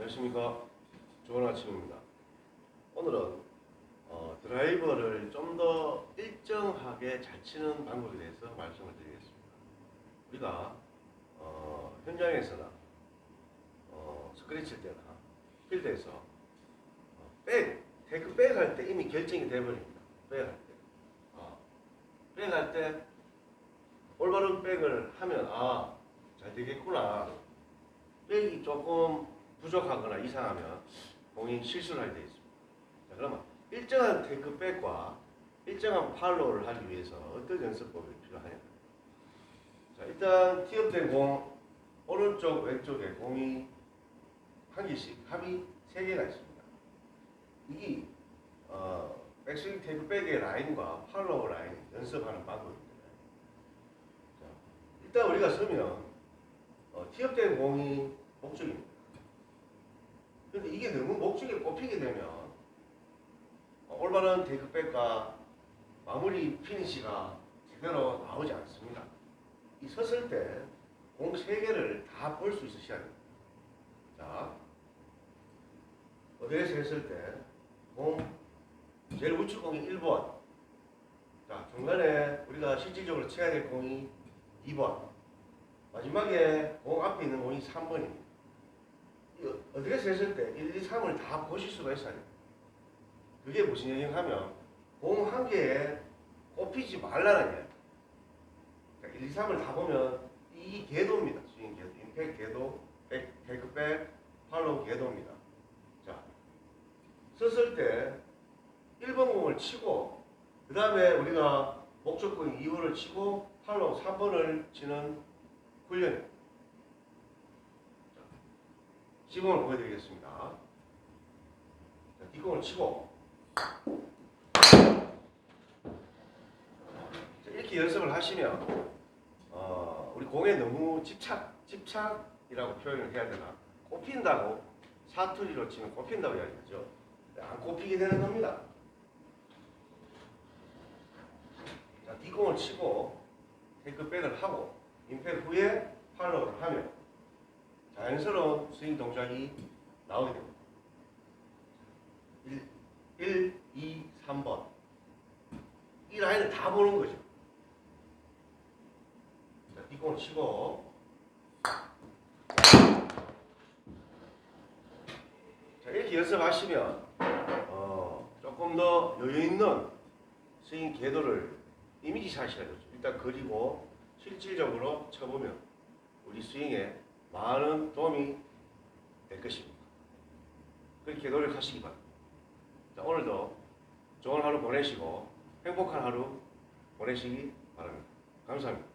안녕하십니까. 좋은 아침입니다. 오늘은 어, 드라이버를 좀 더 일정하게 잘 치는 방법에 대해서 말씀을 드리겠습니다. 우리가 어, 현장에서나 어, 스크린 칠 때나 필드에서 어, 백, 테이크 백할 때 이미 결정이 돼버립니다. 백할 때. 어, 백할 때 올바른 백을 하면 아, 잘 되겠구나. 백이 조금 부족하거나 이상하면 공이 실수를 하게 되어 있습니다. 자, 그러면 일정한 테이크백과 일정한 팔로우를 하기 위해서 어떤 연습법이 필요하냐? 자, 일단 티업된 공 오른쪽 왼쪽에 공이 한 개씩 합이 세 개가 있습니다. 이게 어, 백스윙 테이크백의 라인과 팔로우 라인 연습하는 방법입니다. 자, 일단 우리가 서면 어, 티업된 공이 목적입니다. 근데 이게 너무 꼽히게 되면 어, 올바른 테이크백과 마무리 피니시가 제대로 나오지 않습니다. 이 섰을 때공세 개를 다 볼 수 있으셔야 됩니다. 자, 어디에서 했을 때 공 제일 우측 공이 1번. 자, 중간에 우리가 실질적으로 쳐야 될 공이 2번. 마지막에 공 앞에 있는 공이 3번입니다. 어드레스 했을 때 1, 2, 3을 다 보실 수가 있어야 돼요. 그게 무슨 얘기냐 하면 공 한 개에 꼽히지 말라는 이야기. 그러니까 1, 2, 3을 다 보면 이 궤도입니다. 스윙 궤도, 임팩 궤도, 백, 테이크백, 팔로우 궤도입니다. 자, 썼을 때 1번 공을 치고 그 다음에 우리가 목적공 2번을 치고 팔로우 3번을 치는 훈련입니다. 시공을 보여드리겠습니다. 자, 뒷공을 치고 자, 이렇게 연습을 하시면 어, 우리 공에 너무 집착, 집착이라고 표현을 해야 되나? 꼽힌다고 사투리로 치면 꼽힌다고 이야기하죠. 안 꼽히게 되는 겁니다. 자, 뒷공을 치고 테이크백을 하고 임팩 후에 팔로우를 하면 자연스러운 스윙 동작이 나오게 됩니다. 1, 1 2, 3번. 이 라인을 다 보는 거죠. 자, 뒷공을 치고. 자, 이렇게 연습하시면, 어, 조금 더 여유 있는 스윙 궤도를 이미지 샷이라 죠 일단 그리고 실질적으로 쳐보면 우리 스윙에 많은 도움이 될 것입니다. 그렇게 노력하시기 바랍니다. 자, 오늘도 좋은 하루 보내시고 행복한 하루 보내시기 바랍니다. 감사합니다.